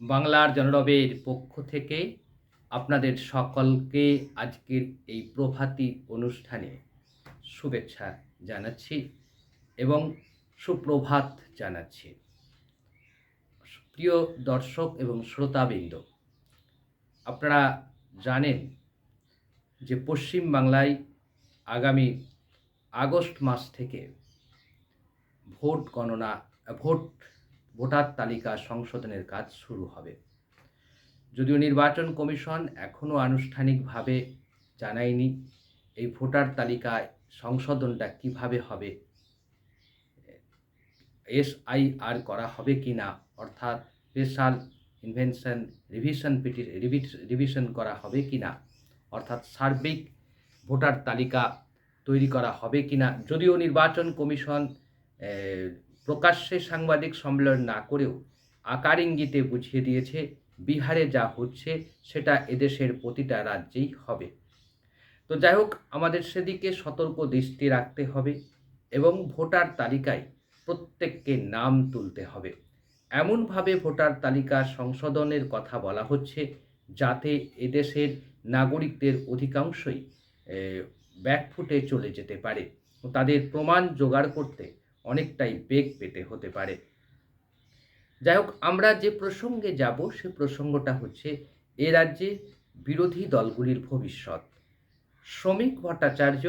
বাংলার জনরবের পক্ষ থেকে আপনাদের সকলকে আজকের এই প্রভাতী অনুষ্ঠানে শুভেচ্ছা জানাচ্ছি এবং সুপ্রভাত জানাচ্ছি। প্রিয় দর্শক এবং শ্রোতাবৃন্দ, আপনারা জানেন যে পশ্চিম বাংলায় আগামী আগস্ট মাস থেকে ভোট গণনা, ভোট ভোটার তালিকা সংশোধনের কাজ শুরু হবে। যদিও নির্বাচন কমিশন এখনও আনুষ্ঠানিকভাবে জানায়নি এই ভোটার তালিকায় সংশোধনটা কীভাবে হবে, এসআইআর করা হবে কি না অর্থাৎ special invention revision PT revision করা হবে কি না অর্থাৎ সার্বিক ভোটার তালিকা তৈরি করা হবে কি না যদিও নির্বাচন কমিশন প্রকাশ্যে সাংবাদিক সম্মেলন না করেও আকার ইঙ্গিতে বুঝিয়ে দিয়েছে, বিহারে যা হচ্ছে সেটা এদেশের প্রতিটা রাজ্যেই হবে। তো যাই হোক, আমাদের সেদিকে সতর্ক দৃষ্টি রাখতে হবে এবং ভোটার তালিকায় প্রত্যেককে নাম তুলতে হবে। এমনভাবে ভোটার তালিকা সংশোধনের কথা বলা হচ্ছে যাতে এদেশের নাগরিকদের অধিকাংশই ব্যাকফুটে চলে যেতে পারে। তাদের প্রমাণ জোগাড় করতে অনেকটাই বেগ পেতে হতে পারে। যাই হোক আমরা যে প্রসঙ্গে যাব, সে প্রসঙ্গটা হচ্ছে এ রাজ্যে বিরোধী দলগুলির ভবিষ্যৎ। শ্রমিক ভট্টাচার্য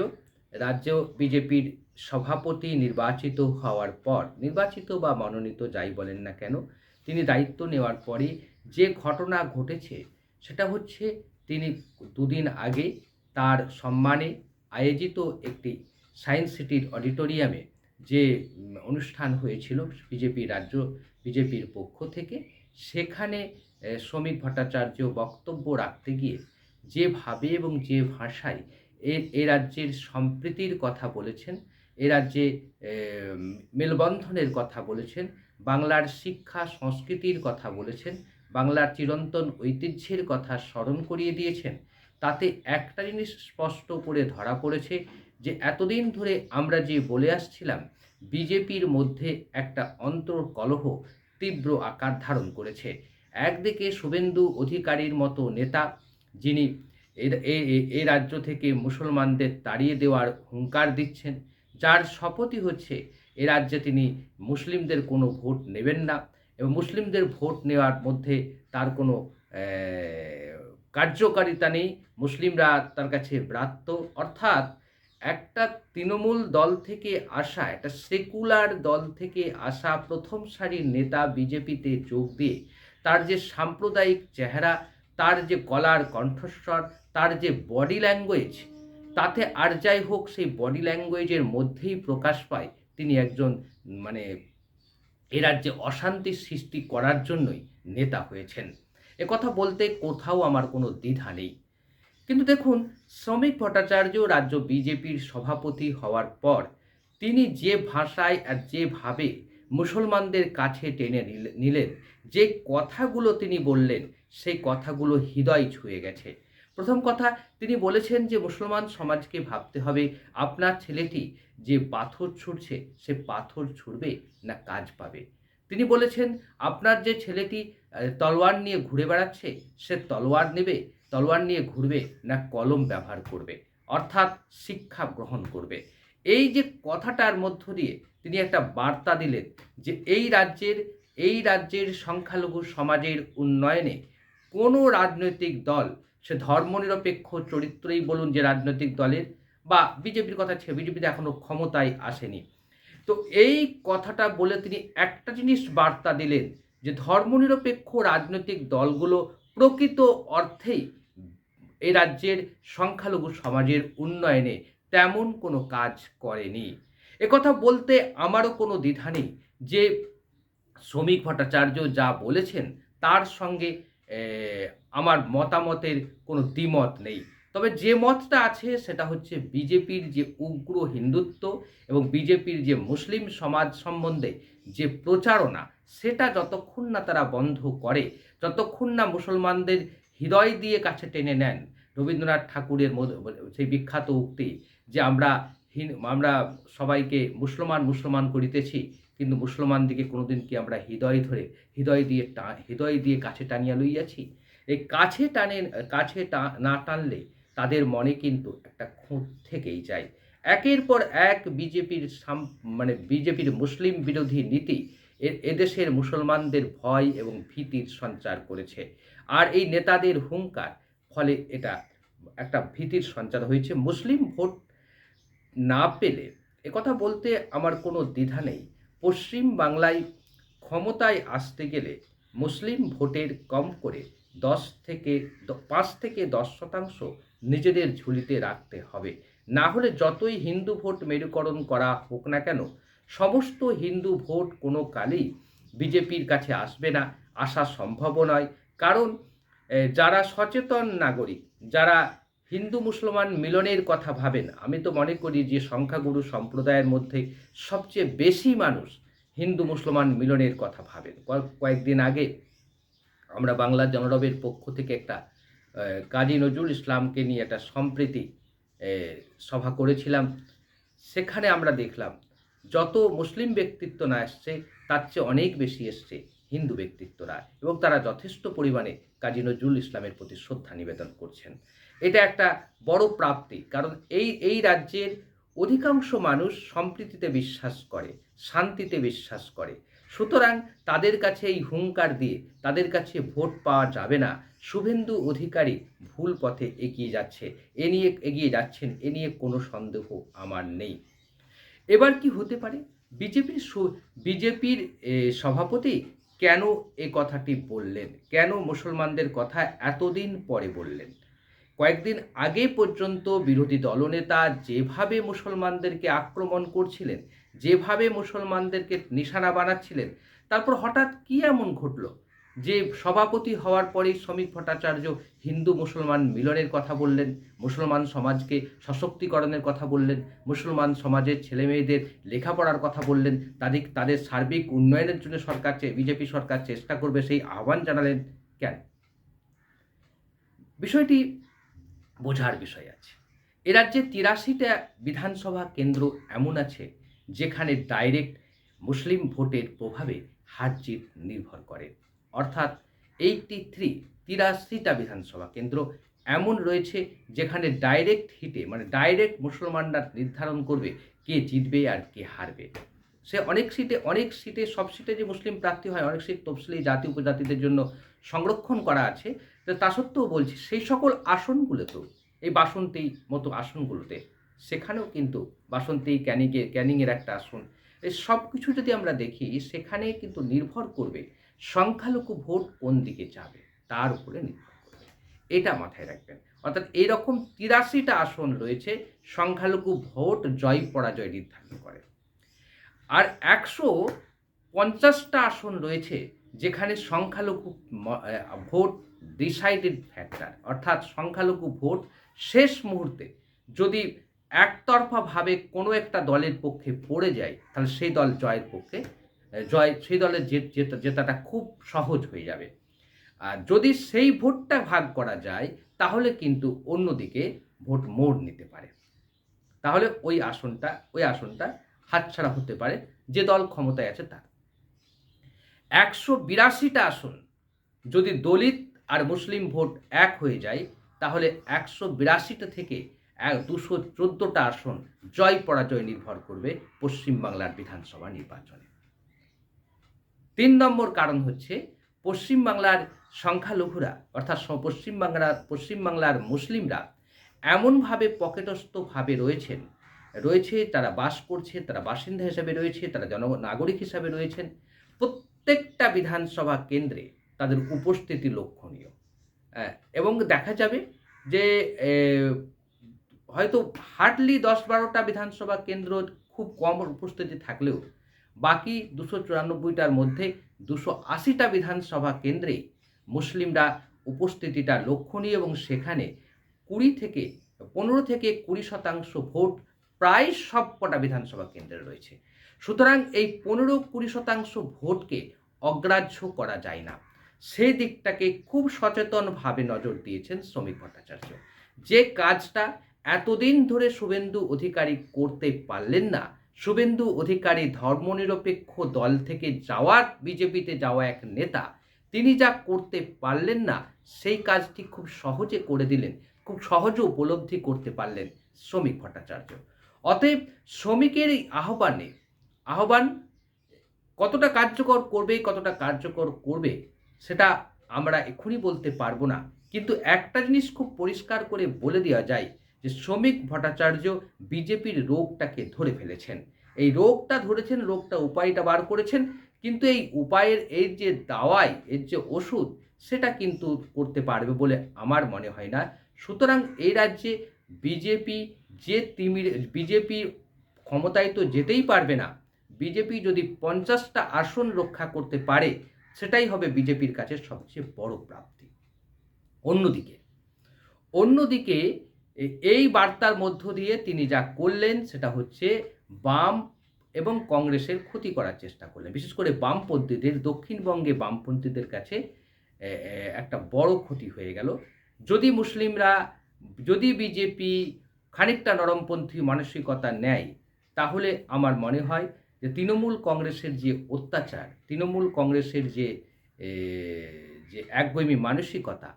রাজ্য বিজেপির সভাপতি নির্বাচিত হওয়ার পর, নির্বাচিত বা মনোনীত যাই বলেন না কেন, তিনি দায়িত্ব নেওয়ার পরে যে ঘটনা ঘটেছে, সেটা হচ্ছে তিনি দুদিন আগে তার সম্মানে আয়োজিত একটি সায়েন্স সিটির অডিটোরিয়ামে যে অনুষ্ঠান হয়েছিল বিজেপি রাজ্য, বিজেপির পক্ষ থেকে, সেখানে শ্রমিক ভট্টাচার্য বক্তব্য রাখতে গিয়ে যেভাবে এবং যে ভাষায় এ রাজ্যের সম্প্রীতির কথা বলেছেন, এ রাজ্যে মেলবন্ধনের কথা বলেছেন, বাংলার শিক্ষা, সংস্কৃতির কথা বলেছেন, বাংলার চিরন্তন ঐতিহ্যের কথা স্মরণ করিয়ে দিয়েছেন, তাতে একটা জিনিস স্পষ্ট করে ধরা পড়েছে যে এতদিন ধরে আমরা যে বলে আসছিলাম বিজেপির মধ্যে একটা অন্তর্কলহ তীব্র আকার ধারণ করেছে। একদিকে শুভেন্দু অধিকারীর মতো নেতা, যিনি এ- রাজ্য থেকে মুসলমানদের তাড়িয়ে দেওয়ার হুঙ্কার দিচ্ছেন, যার শপথই হচ্ছে, এ রাজ্যে তিনি মুসলিমদের কোনো ভোট নেবেন না এবং মুসলিমদের ভোট নেওয়ার মধ্যে তার কোনো কার্যকারিতা নেই। মুসলিমরা তার কাছে ব্রাত্য। অর্থাৎ একটা তৃণমূল দল থেকে আসা, একটা সেকুলার দল থেকে আসা প্রথম সারির নেতা বিজেপিতে যোগ দিয়ে, তার যে সাম্প্রদায়িক চেহারা, তার যে গলার কণ্ঠস্বর, তার যে বডি ল্যাঙ্গুয়েজ তাতে আর যাই হোক সেই বডি ল্যাঙ্গুয়েজের মধ্যেই প্রকাশ পায় তিনি একজন মানে এ রাজ্যে অশান্তি সৃষ্টি করার জন্যই নেতা হয়েছেন। কথা বলতে কোথাও আমার কোনো দ্বিধা নেই। কিন্তু দেখুন, শ্রমিক ভট্টাচার্য রাজ্য বিজেপির সভাপতি হওয়ার পর তিনি যে ভাষায় আর যেভাবে মুসলমানদের কাছে টেনে নিলে- নিলেন, যে কথাগুলো তিনি বললেন, সেই কথাগুলো হৃদয় ছুঁয়ে গেছে। প্রথম কথা, তিনি বলেছেন যে মুসলমান সমাজকে ভাবতে হবে, আপনার ছেলেটি যে পাথর ছুঁড়ছে, সে পাথর ছুঁড়বে না কাজ পাবে। তিনি বলেছেন, আপনার যে ছেলেটি তলোয়ার নিয়ে ঘুরে বেড়াচ্ছে, সে তলোয়ার নেবে তলোয়ার নিয়ে ঘুরবে না কলম ব্যবহার করবে, অর্থাৎ শিক্ষা গ্রহণ করবে। এই যে কথাটার মধ্য দিয়ে তিনি একটা বার্তা দিলেন যে এই রাজ্যের এই রাজ্যের সংখ্যালঘু সমাজের উন্নয়নে কোনো রাজনৈতিক দল, সে ধর্মনিরপেক্ষ চরিত্রই বলুন যে রাজনৈতিক দলের বা বিজেপির কথা ছে বিজেপিতে এখনও ক্ষমতায় আসেনি। তো এই কথাটা বলে তিনি একটা জিনিস বার্তা দিলেন যে ধর্মনিরপেক্ষ রাজনৈতিক দলগুলো প্রকৃত অর্থেই এই রাজ্যের সংখ্যালঘু সমাজের উন্নয়নে তেমন কোনো কাজ করেনি। একথা বলতে আমারও কোনো দ্বিধা নেই যে শ্রমিক ভট্টাচার্য যা বলেছেন তার সঙ্গে আমার মতামতের কোনো দ্বিমত নেই। তবে যে মতটা আছে সেটা হচ্ছে বিজেপির যে উগ্র হিন্দুত্ব এবং বিজেপির যে মুসলিম সমাজ সম্বন্ধে যে প্রচারণা, সেটা যতক্ষণ না তারা বন্ধ করে যতক্ষণ না মুসলমানদের হৃদয় দিয়ে কাছে টেনে নেন রবীন্দ্রনাথ ঠাকুরের সেই বিখ্যাত উক্তি যে আমরা আমরা সবাইকে মুসলমান মুসলমান করিতেছি, কিন্তু মুসলমান মুসলমানদিকে কোনোদিন কি আমরা হৃদয় ধরে, হৃদয় দিয়ে টা, হৃদয় দিয়ে কাছে টানিয়া লইয়াছি? এই কাছে টানে, কাছে না টানলে তাদের মনে কিন্তু একটা খুঁত থেকেই যায়। একের পর এক বিজেপির মানে বিজেপির মুসলিম বিরোধী নীতি এদেশের মুসলমানদের ভয় এবং ভীতির সঞ্চার করেছে। আর এই নেতাদের হুঙ্কার ফলে এটা একটা ভীতির সঞ্চার হয়েছে। মুসলিম ভোট না পেলে একথা বলতে আমার কোনো দ্বিধা নেই। পশ্চিম বাংলায় ক্ষমতায় আসতে গেলে মুসলিম ভোটের কম করে দশ থেকে পাঁচ থেকে দশ শতাংশ নিজেদের ঝুলিতে রাখতে হবে। না হলে যতই হিন্দু ভোট মেরুকরণ করা হোক না কেন সমস্ত হিন্দু ভোট কোনো কালেই বিজেপির কাছে আসবে না, আসা সম্ভব নয়। কারণ যারা সচেতন নাগরিক, যারা হিন্দু মুসলমান মিলনের কথা ভাবেন, আমি তো মনে করি যে সংখ্যাগুরু সম্প্রদায়ের মধ্যে সবচেয়ে বেশি মানুষ হিন্দু মুসলমান মিলনের কথা ভাবেন। কয়েকদিন আগে আমরা বাংলা জনরবের পক্ষ থেকে একটা কাজী নজরুল ইসলামকে নিয়ে একটা সম্প্রীতি সভা করেছিলাম। সেখানে আমরা দেখলাম যত মুসলিম ব্যক্তিত্ব না এসছে, তার চেয়ে অনেক বেশি এসছে হিন্দু ব্যক্তিত্বরা এবং তারা যথেষ্ট পরিমাণে কাজী নজরুল ইসলামের প্রতি শ্রদ্ধা নিবেদন করছেন। এটা একটা বড় প্রাপ্তি কারণ এই এই রাজ্যের অধিকাংশ মানুষ সম্প্রীতিতে বিশ্বাস করে, শান্তিতে বিশ্বাস করে। সুতরাং তাদের কাছে এই হুঙ্কার দিয়ে তাদের কাছে ভোট পাওয়া যাবে না। শুভেন্দু অধিকারী ভুল পথে এগিয়ে যাচ্ছে, এ নিয়ে এগিয়ে যাচ্ছেন, এ নিয়ে কোনো সন্দেহ আমার নেই। এবার কি হতে পারে? বিজেপির বিজেপির সভাপতি কেন এ কথাটি বললেন? কেন মুসলমানদের কথা এতদিন পরে বললেন? কয়েকদিন আগে পর্যন্ত বিরোধী দলনেতা যেভাবে মুসলমানদেরকে আক্রমণ করছিলেন, যেভাবে মুসলমানদেরকে নিশানা বানাচ্ছিলেন, তারপর হঠাৎ কি এমন ঘটলো? যে সভাপতি হওয়ার পরেই শ্রমিক ভট্টাচার্য হিন্দু মুসলমান মিলনের কথা বললেন, মুসলমান সমাজকে সশক্তিকরণের কথা বললেন, মুসলমান সমাজের ছেলে মেয়েদের লেখাপড়ার কথা বললেন, তাদের তাদের সার্বিক উন্নয়নের জন্য সরকার বিজেপি সরকার চেষ্টা করবে সেই আহ্বান জানালেন কেন? বিষয়টি বোঝার বিষয় আছে। এ রাজ্যে তিরাশিটা বিধানসভা কেন্দ্র এমন আছে, যেখানে ডাইরেক্ট মুসলিম ভোটের প্রভাবে হার জিত নির্ভর করে। অর্থাৎ এইটটি থ্রি তিরাশিটা বিধানসভা কেন্দ্র এমন রয়েছে যেখানে ডাইরেক্ট হিটে মানে ডাইরেক্ট মুসলমানরা নির্ধারণ করবে কে জিতবে আর কে হারবে। সে অনেক সিটে অনেক সিটে সব সিটে যে মুসলিম প্রার্থী হয়, অনেক সিট তফসিলি জাতি উপজাতিদের জন্য সংরক্ষণ করা আছে, তো তা সত্ত্বেও বলছি সেই সকল আসনগুলোতেও, এই বাসন্তী মতো আসনগুলোতে, সেখানেও কিন্তু বাসন্তী ক্যানিংয়ে ক্যানিংয়ের একটা আসন, এই সব কিছু যদি আমরা দেখি সেখানে কিন্তু নির্ভর করবে সংখ্যালঘু ভোট কোন দিকে যাবে? তার উপরে নির্ভর করবে। এটা মাথায় রাখবেন। অর্থাৎ এরকম তিরাশিটা আসন রয়েছে, সংখ্যালঘু ভোট জয় পরাজয় নির্ধারণ করে। আর একশো পঞ্চাশটা আসন রয়েছে, যেখানে সংখ্যালঘু ভোট ডিসাইডেড ফ্যাক্টর অর্থাৎ সংখ্যালঘু ভোট শেষ মুহূর্তে যদি একতরফাভাবে কোনো একটা দলের পক্ষে পড়ে যায়, তাহলে সেই দল জয়ের পক্ষে জয়, সেই দলের জেতাটা খুব সহজ হয়ে যাবে। আর যদি সেই ভোটটা ভাগ করা যায়, তাহলে কিন্তু অন্যদিকে ভোট মোড় নিতে পারে। তাহলে ওই আসনটা ওই আসনটা হাতছাড়া হতে পারে, যে দল ক্ষমতায় আছে তার। একশো বিরাশিটা আসন, যদি দলিত আর মুসলিম ভোট এক হয়ে যায়, তাহলে একশো বিরাশিটা থেকে এক, দুশো চোদ্দোটা আসন জয় পরাজয় নির্ভর করবে পশ্চিমবাংলার বিধানসভা নির্বাচনে। তিন নম্বর কারণ হচ্ছে পশ্চিমবাংলার সংখ্যালঘুরা অর্থাৎ পশ্চিমবাংলার পশ্চিমবাংলার মুসলিমরা এমনভাবে পকেটস্থভাবে রয়েছেন রয়েছে তারা বাস করছে তারা বাসিন্দা হিসাবে রয়েছে তারা জন নাগরিক হিসাবে রয়েছেন। প্রত্যেকটা বিধানসভা কেন্দ্রে তাদের উপস্থিতি লক্ষণীয়। হ্যাঁ, এবং দেখা যাবে যে হয়তো হার্ডলি দশ বারোটা বিধানসভা কেন্দ্র খুব কম উপস্থিতি থাকলেও বাকি দুশো চুরানব্বইটার মধ্যে দুশো আশিটা বিধানসভা কেন্দ্রে মুসলিমরা উপস্থিতিটা লক্ষণীয় এবং সেখানে কুড়ি থেকে পনেরো থেকে কুড়ি শতাংশ ভোট প্রায় সব কটা বিধানসভা কেন্দ্রে রয়েছে। সুতরাং এই পনেরো কুড়ি শতাংশ ভোটকে অগ্রাহ্য করা যায় না। সেই দিকটাকে খুব সচেতনভাবে নজর দিয়েছেন শ্রমিক ভট্টাচার্য। যে কাজটা এতদিন ধরে শুভেন্দু অধিকারী করতে পারলেন না শুভেন্দু অধিকারী ধর্মনিরপেক্ষ দল থেকে যাওয়ার বিজেপিতে যাওয়া এক নেতা, তিনি যা করতে পারলেন না, সেই কাজটি খুব সহজে করে দিলেন, খুব সহজে উপলব্ধি করতে পারলেন শ্রমিক ভট্টাচার্য। অতএব শ্রমিকের এই আহ্বানে, আহ্বান কতটা কার্যকর করবে, কতটা কার্যকর করবে, সেটা আমরা এক্ষুনি বলতে পারব না। কিন্তু একটা জিনিস খুব পরিষ্কার করে বলে দেওয়া যায় যে শ্রমিক ভট্টাচার্য বিজেপির রোগটাকে ধরে ফেলেছেন। এই রোগটা ধরেছেন, রোগটা উপায়টা বার করেছেন, কিন্তু এই উপায়ের, এর যে দাওয়াই, এর যে ওষুধ, সেটা কিন্তু করতে পারবে বলে আমার মনে হয় না। সুতরাং এই রাজ্যে বিজেপি যে তিমির, বিজেপি ক্ষমতায় তো যেতেই পারবে না। বিজেপি যদি পঞ্চাশটা আসন রক্ষা করতে পারে, সেটাই হবে বিজেপির কাছে সবচেয়ে বড় প্রাপ্তি। অন্যদিকে অন্যদিকে এই বার্তার মধ্য দিয়ে তিনি যা করলেন, সেটা হচ্ছে বাম এবং কংগ্রেসের ক্ষতি করার চেষ্টা করলেন। বিশেষ করে বামপন্থীদের, দক্ষিণবঙ্গে বামপন্থীদের কাছে একটা বড় ক্ষতি হয়ে গেল। যদি মুসলিমরা, যদি বিজেপি খানিকটা নরমপন্থী মানসিকতা নেয়, তাহলে আমার মনে হয় যে তৃণমূল কংগ্রেসের যে অত্যাচার, তৃণমূল কংগ্রেসের যে যে একগুমি মানসিকতা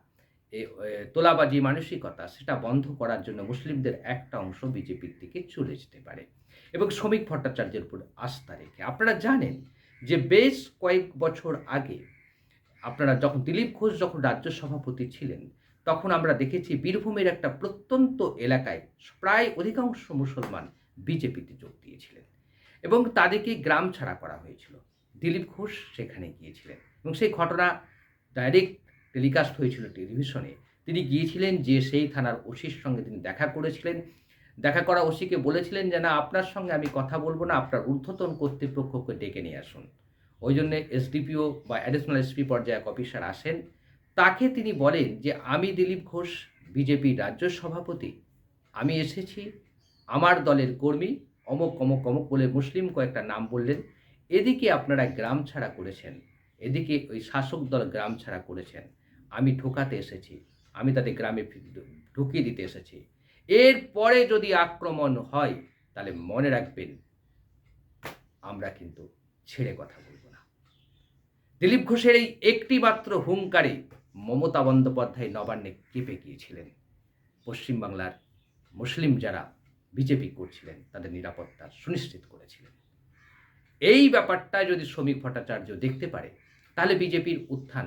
তোলাবাজি মানসিকতা, সেটা বন্ধ করার জন্য মুসলিমদের একটা অংশ বিজেপির দিকে চলে যেতে পারে। এবং শ্রমিক ভট্টাচার্যের উপর আস্থা রেখে, আপনারা জানেন যে বেশ কয়েক বছর আগে আপনারা যখন দিলীপ ঘোষ যখন রাজ্য সভাপতি ছিলেন, তখন আমরা দেখেছি বীরভূমের একটা প্রত্যন্ত এলাকায় প্রায় অধিকাংশ মুসলমান বিজেপিতে যোগ দিয়েছিলেন। এবং তাদেরকে গ্রাম ছাড়া করা হয়েছিল। দিলীপ ঘোষ সেখানে গিয়েছিলেন। এবং সেই ঘটনা ডাইরেক্ট টেলিকাস্ট হয়েছিল টেলিভিশনে। তিনি গিয়েছিলেন যে সেই থানার ওসির সঙ্গে তিনি দেখা করেছিলেন। দেখা করা ওসিকে বলেছিলেন যে, না, আপনার সঙ্গে আমি কথা বলব না, আপনার ঊর্ধ্বতন কর্তৃপক্ষকে ডেকে নিয়ে আসুন। ওই জন্যে এসডিপিও বা অ্যাডিশনাল এসপি পর্যায়ে এক অফিসার আসেন। তাকে তিনি বলেন যে, আমি দিলীপ ঘোষ, বিজেপি রাজ্য সভাপতি। আমি এসেছি। আমার দলের কর্মী অমক অমক অমক বলে মুসলিম কয়েকটা নাম বললেন। এদিকে আপনারা গ্রাম ছাড়া করেছেন। এদিকে ওই শাসক দল গ্রাম ছাড়া করেছেন। আমি ঢোকাতে এসেছি, আমি তাদের গ্রামে ঢুকিয়ে দিতে এসেছি। এরপরে যদি আক্রমণ হয়, তাহলে মনে রাখবেন, আমরা কিন্তু ছেড়ে কথা বলব না। দিলীপ ঘোষের এই একটি মাত্র হুঙ্কারে মমতা বন্দ্যোপাধ্যায় নবান্নে কেঁপে গিয়েছিলেন। পশ্চিমবাংলার মুসলিম যারা বিজেপি করছিলেন, তাদের নিরাপত্তা সুনিশ্চিত করেছিলেন। এই ব্যাপারটা যদি শ্রমিক ভট্টাচার্য দেখতে পারে, তাহলে বিজেপির উত্থান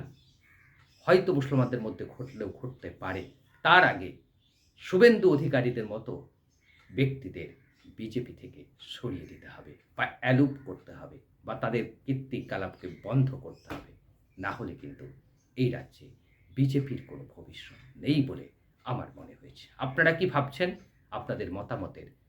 হয়তো মুসলমানদের মধ্যে ঘটলেও ঘটতে পারে। তার আগে শুভেন্দু অধিকারীদের মতো ব্যক্তিদের বিজেপি থেকে সরিয়ে দিতে হবে বা অ্যালুপ করতে হবে বা তাদের কীর্তিকলাপকে বন্ধ করতে হবে। না হলে কিন্তু এই রাজ্যে বিজেপির কোনো ভবিষ্যৎ নেই বলে আমার মনে হয়েছে। আপনারা কি ভাবছেন? আপনাদের মতামতের